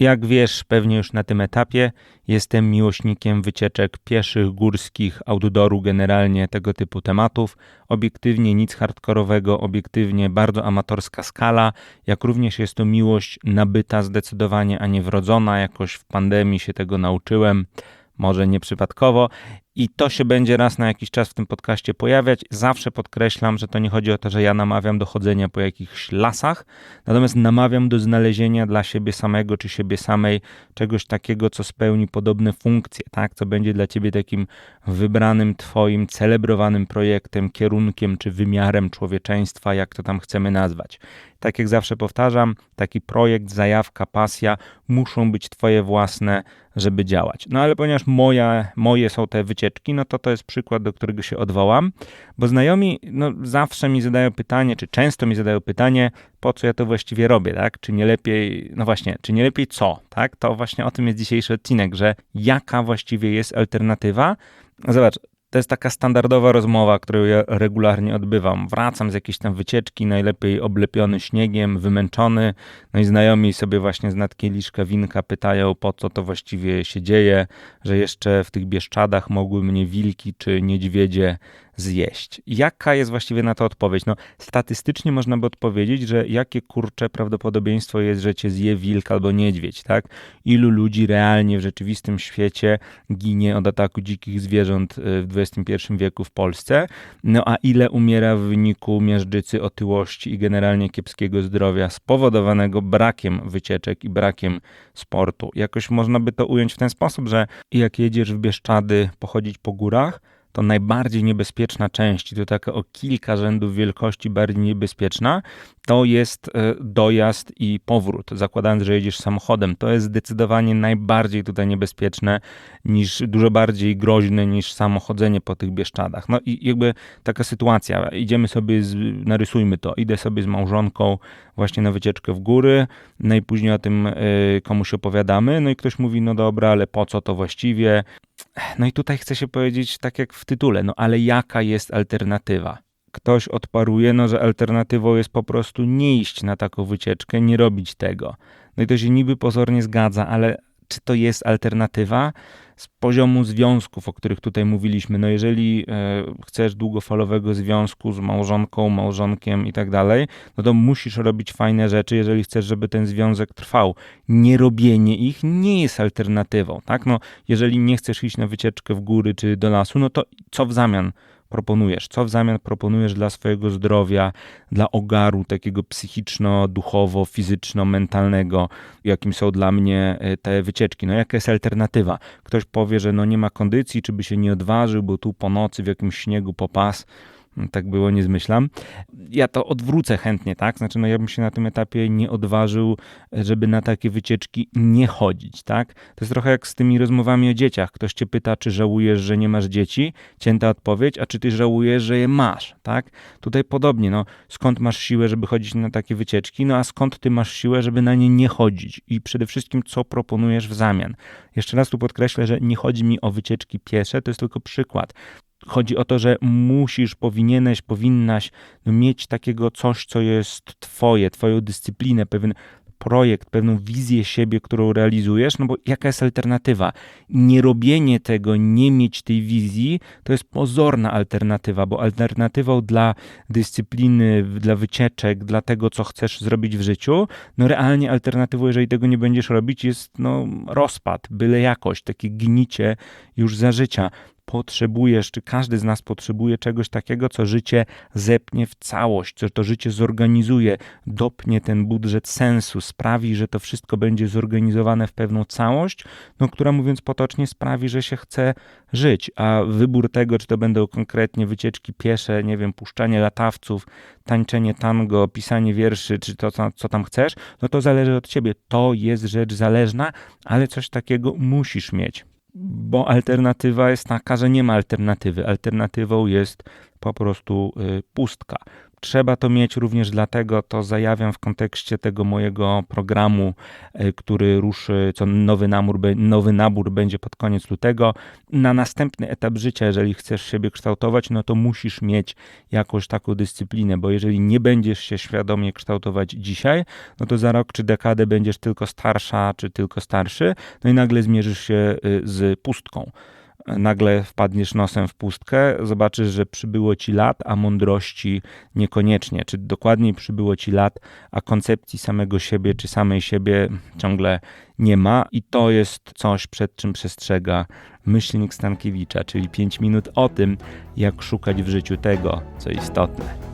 Jak wiesz, pewnie już na tym etapie, jestem miłośnikiem wycieczek pieszych, górskich, outdooru, generalnie tego typu tematów. Obiektywnie nic hardkorowego, obiektywnie bardzo amatorska skala, jak również jest to miłość nabyta zdecydowanie, a nie wrodzona. Jakoś w pandemii się tego nauczyłem może nieprzypadkowo. I to się będzie raz na jakiś czas w tym podcaście pojawiać. Zawsze podkreślam, że to nie chodzi o to, że ja namawiam do chodzenia po jakichś lasach, natomiast namawiam do znalezienia dla siebie samego czy siebie samej czegoś takiego, co spełni podobne funkcje, tak? Co będzie dla ciebie takim wybranym, twoim, celebrowanym projektem, kierunkiem czy wymiarem człowieczeństwa, jak to tam chcemy nazwać. Tak jak zawsze powtarzam, taki projekt, zajawka, pasja muszą być twoje własne, żeby działać. No ale ponieważ moja, moje są te wycieczki, no to to jest przykład, do którego się odwołam, bo znajomi no, zawsze mi zadają pytanie, czy często mi zadają pytanie, po co ja to właściwie robię, tak? Czy nie lepiej, no właśnie, czy nie lepiej co, tak? To właśnie o tym jest dzisiejszy odcinek, że jaka właściwie jest alternatywa. Zobacz, to jest taka standardowa rozmowa, którą ja regularnie odbywam. Wracam z jakiejś tam wycieczki, najlepiej oblepiony śniegiem, wymęczony. No i znajomi sobie właśnie z nadkieliszka winka pytają, po co to właściwie się dzieje, że jeszcze w tych Bieszczadach mogły mnie wilki czy niedźwiedzie zjeść. Jaka jest właściwie na to odpowiedź? No, statystycznie można by odpowiedzieć, że jakie kurcze prawdopodobieństwo jest, że cię zje wilk albo niedźwiedź, tak? Ilu ludzi realnie w rzeczywistym świecie ginie od ataku dzikich zwierząt y, w XXI wieku w Polsce? No a ile umiera w wyniku miażdżycy, otyłości i generalnie kiepskiego zdrowia spowodowanego brakiem wycieczek i brakiem sportu? Jakoś można by to ująć w ten sposób, że jak jedziesz w Bieszczady pochodzić po górach, to najbardziej niebezpieczna część, i to taka o kilka rzędów wielkości bardziej niebezpieczna, to jest e, dojazd i powrót, zakładając, że jedziesz samochodem. To jest zdecydowanie najbardziej tutaj niebezpieczne, niż dużo bardziej groźne niż samochodzenie po tych Bieszczadach. No i jakby taka sytuacja, idziemy sobie, z, narysujmy to, idę sobie z małżonką właśnie na wycieczkę w góry, no i później o tym y, komuś opowiadamy, no i ktoś mówi, no dobra, ale po co to właściwie? No i tutaj chcę się powiedzieć tak jak w tytule, no ale jaka jest alternatywa? Ktoś odparuje, no że alternatywą jest po prostu nie iść na taką wycieczkę, nie robić tego. No i to się niby pozornie zgadza, ale czy to jest alternatywa? z poziomu związków, o których tutaj mówiliśmy. No jeżeli e, chcesz długofalowego związku z małżonką, małżonkiem i tak dalej, no to musisz robić fajne rzeczy, jeżeli chcesz, żeby ten związek trwał. Nierobienie ich nie jest alternatywą, tak? No, jeżeli nie chcesz iść na wycieczkę w góry czy do lasu, no to co w zamian? Proponujesz? Co w zamian proponujesz dla swojego zdrowia, dla ogaru takiego psychiczno, duchowo, fizyczno, mentalnego, jakim są dla mnie e, te wycieczki? No jaka jest alternatywa? Ktoś powie, że no nie ma kondycji, czy by się nie odważył, bo tu po nocy w jakimś śniegu popas tak było, nie zmyślam. Ja to odwrócę chętnie, tak? Znaczy, no ja bym się na tym etapie nie odważył, żeby na takie wycieczki nie chodzić, tak? To jest trochę jak z tymi rozmowami o dzieciach. Ktoś cię pyta, czy żałujesz, że nie masz dzieci? Cięta odpowiedź, a czy ty żałujesz, że je masz, tak? Tutaj podobnie, no skąd masz siłę, żeby chodzić na takie wycieczki? No a skąd ty masz siłę, żeby na nie nie chodzić? I przede wszystkim, co proponujesz w zamian? Jeszcze raz tu podkreślę, że nie chodzi mi o wycieczki piesze, to jest tylko przykład. Chodzi o to, że musisz, powinieneś, powinnaś mieć takiego coś, co jest twoje, twoją dyscyplinę, pewien projekt, pewną wizję siebie, którą realizujesz, no bo jaka jest alternatywa? Nie robienie tego, nie mieć tej wizji, to jest pozorna alternatywa, bo alternatywą dla dyscypliny, dla wycieczek, dla tego, co chcesz zrobić w życiu, no realnie alternatywą, jeżeli tego nie będziesz robić, jest no rozpad, byle jakość, takie gnicie już za życia potrzebujesz, czy każdy z nas potrzebuje czegoś takiego, co życie zepnie w całość, co to życie zorganizuje, dopnie ten budżet sensu, sprawi, że to wszystko będzie zorganizowane w pewną całość, no, która mówiąc potocznie sprawi, że się chce żyć, a wybór tego, czy to będą konkretnie wycieczki piesze, nie wiem, puszczanie latawców, tańczenie tango, pisanie wierszy, czy to, co, co tam chcesz, no to zależy od ciebie. To jest rzecz zależna, ale coś takiego musisz mieć bo alternatywa jest taka, że nie ma alternatywy. Alternatywą jest po prostu y, pustka. Trzeba to mieć również dlatego, to zajawiam w kontekście tego mojego programu, e, który ruszy, co nowy nabór, nowy nabór będzie pod koniec lutego. Na następny etap życia, jeżeli chcesz siebie kształtować, no to musisz mieć jakąś taką dyscyplinę, bo jeżeli nie będziesz się świadomie kształtować dzisiaj, no to za rok czy dekadę będziesz tylko starsza, czy tylko starszy, no i nagle zmierzysz się y, z pustką nagle wpadniesz nosem w pustkę, zobaczysz, że przybyło ci lat, a mądrości niekoniecznie. Czy dokładniej przybyło ci lat, a koncepcji samego siebie czy samej siebie ciągle nie ma. I to jest coś, przed czym przestrzega myślnik Stankiewicza, czyli 5 minut o tym, jak szukać w życiu tego, co istotne.